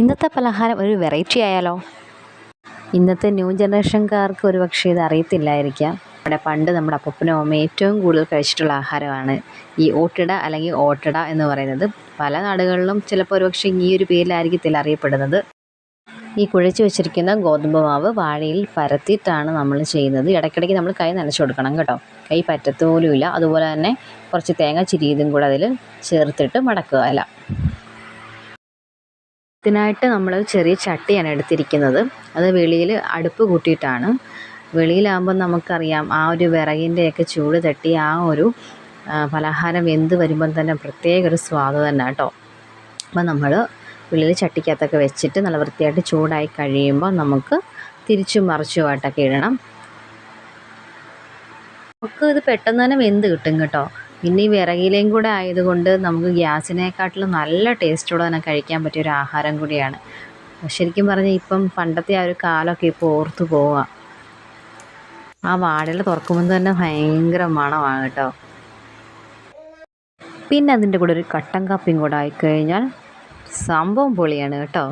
ഇന്നത്തെ പലഹാരം ഒരു വെറൈറ്റി ആയാലോ? ഇന്നത്തെ ന്യൂ ജനറേഷൻകാർക്ക് ഒരു പക്ഷേ ഇത് അറിയത്തില്ലായിരിക്കാം. ഇവിടെ പണ്ട് നമ്മുടെ അപ്പനും അമ്മ ഏറ്റവും കൂടുതൽ കഴിച്ചിട്ടുള്ള ആഹാരമാണ് ഈ ഓട്ടിട അല്ലെങ്കിൽ ഓട്ടട എന്ന് പറയുന്നത്. പല നാടുകളിലും ചിലപ്പോൾ ഒരുപക്ഷെ ഈ ഒരു പേരിലായിരിക്കത്തില്ല അറിയപ്പെടുന്നത്. ഈ കുഴച്ച് വെച്ചിരിക്കുന്ന ഗോതമ്പ് മാവ് വാഴയിൽ പരത്തിയിട്ടാണ് നമ്മൾ ചെയ്യുന്നത്. ഇടയ്ക്കിടയ്ക്ക് നമ്മൾ കൈ നനച്ചു കൊടുക്കണം കേട്ടോ. കൈ പറ്റത്ത് ഇല്ല അതുപോലെ തന്നെ കുറച്ച് തേങ്ങ ചിരിയതും കൂടെ അതിൽ ചേർത്തിട്ട് മടക്കുക അല്ല ഇതിനായിട്ട് നമ്മൾ ചെറിയ ചട്ടിയാണ് എടുത്തിരിക്കുന്നത്. അത് വെളിയിൽ അടുപ്പ് കൂട്ടിയിട്ടാണ്. വെളിയിലാകുമ്പോൾ നമുക്കറിയാം ആ ഒരു വിറകിന്റെയൊക്കെ ചൂട് തട്ടി ആ ഒരു പലഹാരം വെന്ത് വരുമ്പം തന്നെ പ്രത്യേക ഒരു സ്വാദ് തന്നെ കേട്ടോ അപ്പം നമ്മൾ വെളിയിൽ ചട്ടിക്കകത്തൊക്കെ വെച്ചിട്ട് നല്ല വൃത്തിയായിട്ട് ചൂടായി കഴിയുമ്പോൾ നമുക്ക് തിരിച്ചും മറിച്ചുമായിട്ടൊക്കെ ഇടണം. നമുക്ക് ഇത് പെട്ടെന്ന് തന്നെ വെന്ത് കിട്ടും കേട്ടോ. പിന്നെ ഈ വിറകിലേയും കൂടെ ആയതുകൊണ്ട് നമുക്ക് ഗ്യാസിനെക്കാട്ടിലും നല്ല ടേസ്റ്റോടെ തന്നെ കഴിക്കാൻ പറ്റിയ ഒരു ആഹാരം കൂടിയാണ്. ശരിക്കും പറഞ്ഞാൽ ഇപ്പം പണ്ടത്തെ ആ ഒരു കാലമൊക്കെ ഇപ്പോൾ ഓർത്തു പോവുക ആ വാടകൾ തുറക്കുമ്പോൾ തന്നെ ഭയങ്കര മണമാണ് കേട്ടോ. പിന്നെ അതിന്റെ കൂടെ ഒരു കട്ടൻ കാപ്പിയും കൂടെ ആയിക്കഴിഞ്ഞാൽ സംഭവം പൊളിയാണ് കേട്ടോ.